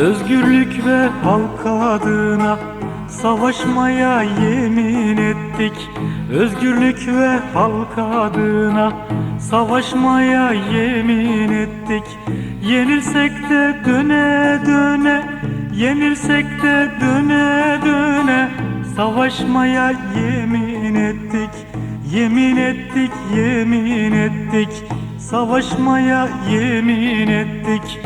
Özgürlük ve halk adına savaşmaya yemin ettik. Özgürlük ve halk adına savaşmaya yemin ettik. Yenilsek de döne döne Yenilsek de döne döne Savaşmaya yemin ettik. Yemin ettik, yemin ettik. Savaşmaya yemin ettik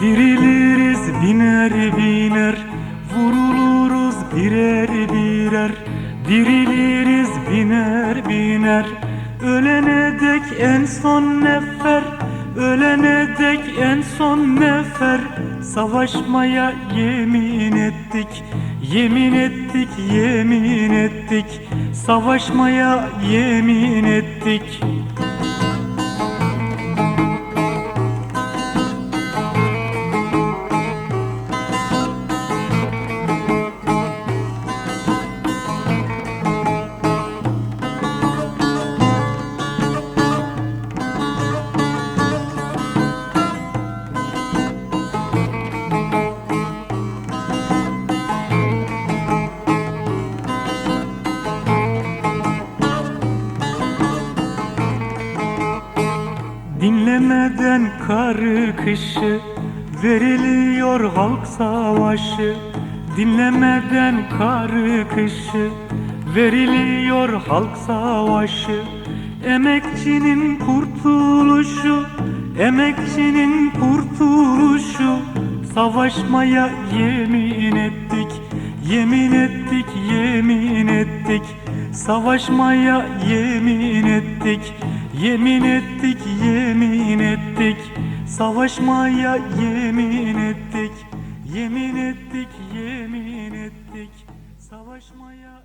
Diriliriz biner biner Vuruluruz birer birer. Diriliriz biner biner Ölene dek en son nefer. Ölene dek en son nefer Savaşmaya yemin ettik. Yemin ettik, yemin ettik Savaşmaya yemin ettik Dinlemeden karı kışı Veriliyor halk savaşı. Dinlemeden karı kışı Veriliyor halk savaşı. Emekçinin kurtuluşu Emekçinin kurtuluşu. Savaşmaya yemin ettik Yemin ettik, yemin ettik. Savaşmaya yemin ettik. Yemin ettik, yemin ettik. Savaşmaya yemin ettik. Yemin ettik, yemin ettik. Savaşmaya